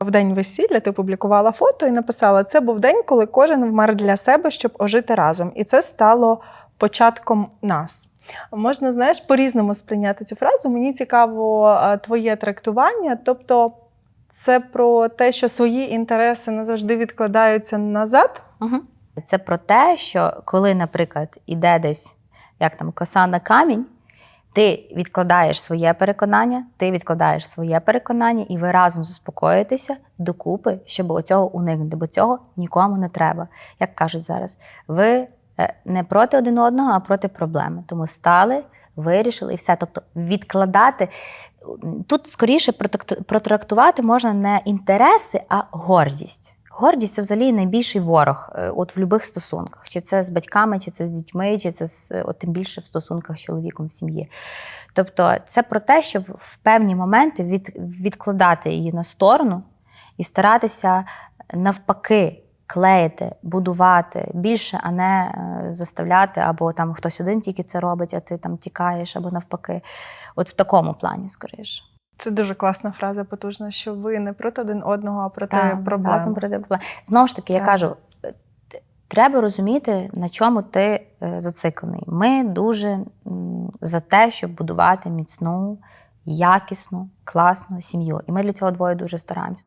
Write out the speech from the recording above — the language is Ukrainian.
В день весілля ти публікувала фото і написала: це був день, коли кожен вмер для себе, щоб ожити разом. І це стало початком нас. Можна, знаєш, по-різному сприйняти цю фразу. Мені цікаво е, твоє трактування. Тобто, це про те, що свої інтереси назавжди відкладаються назад. Угу. Це про те, що коли, наприклад, іде десь як там коса на камінь, ти відкладаєш своє переконання, ти відкладаєш своє переконання, і ви разом заспокоїтеся докупи, щоб оцього уникнути, бо цього нікому не треба. Як кажуть зараз, ви е, не проти один одного, а проти проблеми. Тому стали, вирішили і все. Тобто відкладати. Тут скоріше протрактувати можна не інтереси, а гордість. Гордість це взагалі найбільший ворог е, от в будь-яких стосунках. Чи це з батьками, чи це з дітьми, чи це з, от, тим більше в стосунках з чоловіком в сім'ї. Тобто це про те, щоб в певні моменти від, відкладати її на сторону і старатися навпаки клеїти, будувати більше, а не е, заставляти, або там хтось один тільки це робить, а ти там тікаєш, або навпаки. От в такому плані, скоріше. Це дуже класна фраза, потужна, що ви не проти один одного, а проти Так, проблем. разом проти проблем. Знову ж таки, я кажу, е, треба розуміти, на чому ти е, зациклений. Ми дуже за те, щоб будувати міцну, якісну, класну сім'ю. І ми для цього двоє дуже стараємося.